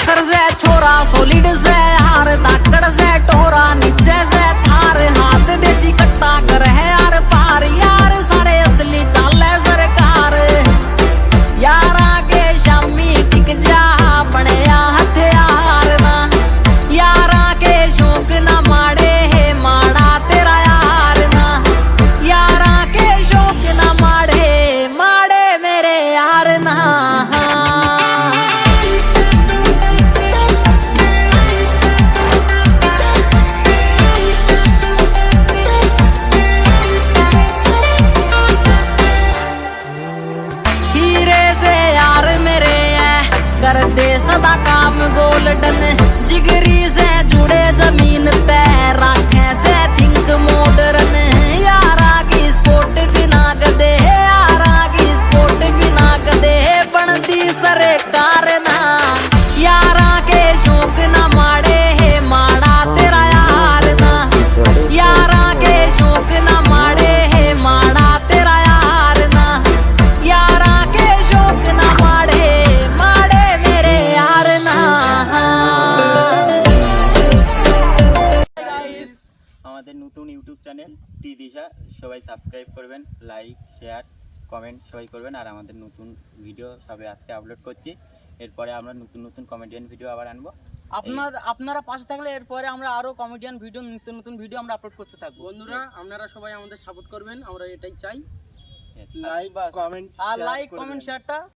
आखर से छोरा सोलिड से हार ताकड़ से टोरा नीचे cara desse, anda চ্যানেল টি দিশা সবাই সাবস্ক্রাইব করবেন লাইক শেয়ার কমেন্ট সবাই করবেন। আর আমাদের নতুন ভিডিও সবে আজকে আপলোড করছি। এরপরে আমরা নতুন নতুন কমেডিয়ান ভিডিও আবার আনব। আপনার আপনারা পাশে থাকলে এরপরে আমরা আরও কমেডিয়ান ভিডিও নতুন নতুন ভিডিও আমরা আপলোড করতে থাকব। বন্ধুরা আপনারা সবাই আমাদের সাপোর্ট করবেন আমরা এটাই চাই। লাইক কমেন্ট আর লাইক কমেন্ট শেয়ারটা